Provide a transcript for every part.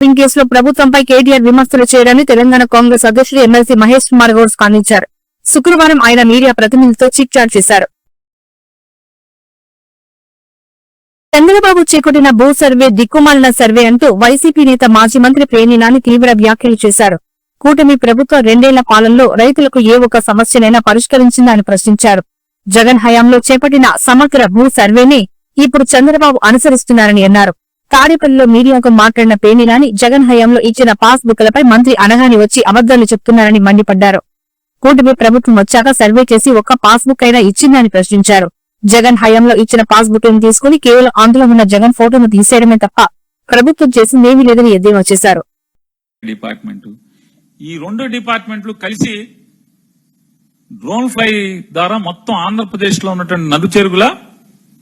Kidnapping కేసులో ప్రభుత్వంపై కేటీఆర్ విమర్శలు చేయడాన్ని తెలంగాణ కాంగ్రెస్ అధ్యక్షుడు ఎమ్మెల్సీ మహేష్ కుమార్ గౌడ్ స్పందించారు. శుక్రవారం ఆయన మీడియా ప్రతినిధులతో చిట్ చాట్ చేశారు. చంద్రబాబు చేపట్టిన భూ సర్వే దిక్కుమాలిన సర్వే అంటూ వైసీపీ నేత మాజీ మంత్రి పేర్నినాని తీవ్ర వ్యాఖ్యలు చేశారు. కూటమి ప్రభుత్వం రెండేళ్ళ పాలనలో రైతులకు ఏ ఒక్క సమస్యనైనా పరిష్కరించిందని ప్రశ్నించారు. జగన్ హయాంలో చేపట్టిన సమగ్ర భూ సర్వేని ఇప్పుడు చంద్రబాబు అనుసరిస్తున్నారని అన్నారు. తాడేపల్లిలో మీడియాకు మాట్లాడిన పేర్నినాని జగన్ హయాంలో ఇచ్చిన పాస్ బుక్లపై మంత్రి అనగాని వచ్చి అబద్దాలు చెప్తున్నారని మండిపడ్డారు. కూటమి ప్రభుత్వం వచ్చాక సర్వే చేసి ఒక్క పాస్ బుక్ అయినా ఇచ్చిందని ప్రశ్నించారు. జగన్ హయాంలో ఇచ్చిన పాస్ బుక్ తీసుకుని కేవలం అందులో ఉన్న జగన్ ఫోటోను తీసేయడమే తప్ప ప్రభుత్వం చేసిందేమీ లేదని ఎద్దేవా చేశారు. డిపార్ట్మెంట్. ఈ రెండు డిపార్ట్మెంట్లు కలిసి డ్రోన్ ఫ్లై ద్వారా మొత్తం ఆంధ్రప్రదేశ్లో ఉన్నటువంటి నదు చెరుగుల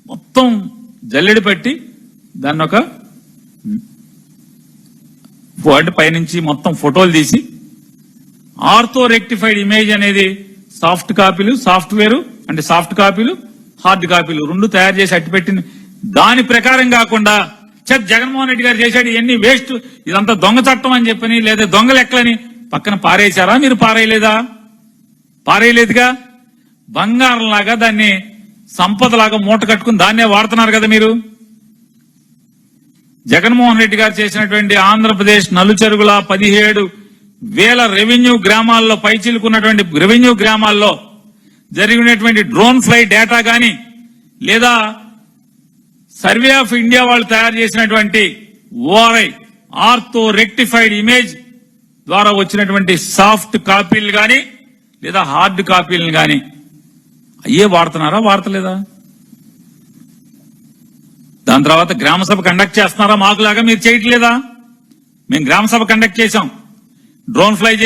మొత్తం జల్లెడి పట్టి దాన్ని ఒక వాటి పైనుంచి మొత్తం ఫోటోలు తీసి ఆర్థో రెక్టిఫైడ్ ఇమేజ్ అనేది సాఫ్ట్ కాపీలు సాఫ్ట్వేర్ అంటే సాఫ్ట్ కాపీలు హార్డ్ కాపీలు రెండు తయారు చేసి అట్టిపెట్టిన దాని ప్రకారం కాకుండా చెత్ జగన్మోహన్ రెడ్డి గారు చేశాడు ఇవన్నీ వేస్ట్. ఇదంతా దొంగ చట్టం అని చెప్పని లేదా దొంగ లెక్కలని పక్కన పారేశారా? మీరు పారేయలేదా? పారేయలేదుగా? బంగారం లాగా దాన్ని సంపదలాగా మూట కట్టుకుని దాన్నే వాడుతున్నారు కదా మీరు. జగన్మోహన్ రెడ్డి గారు చేసినటువంటి ఆంధ్రప్రదేశ్ నలుచెరుగుల పదిహేడు వేల రెవెన్యూ గ్రామాల్లో పైచిలుకున్నటువంటి రెవెన్యూ గ్రామాల్లో జరిగినటువంటి డ్రోన్ ఫ్లై డేటా గాని లేదా సర్వే ఆఫ్ ఇండియా వాళ్ళు తయారు చేసినటువంటి ఓఆర్ఐ ఆర్థో రెక్టిఫైడ్ ఇమేజ్ ద్వారా వచ్చినటువంటి సాఫ్ట్ కాపీలు గాని లేదా హార్డ్ కాపీలను గాని అయ్యే వాడుతున్నారా వాడతలేదా? దాని తర్వాత గ్రామ సభ కండక్ట్ చేస్తున్నారా మాకులాగా? మీరు చేయట్లేదా? మేము గ్రామ సభ కండక్ట్ చేశాం. డ్రోన్ ఫ్లై చేసి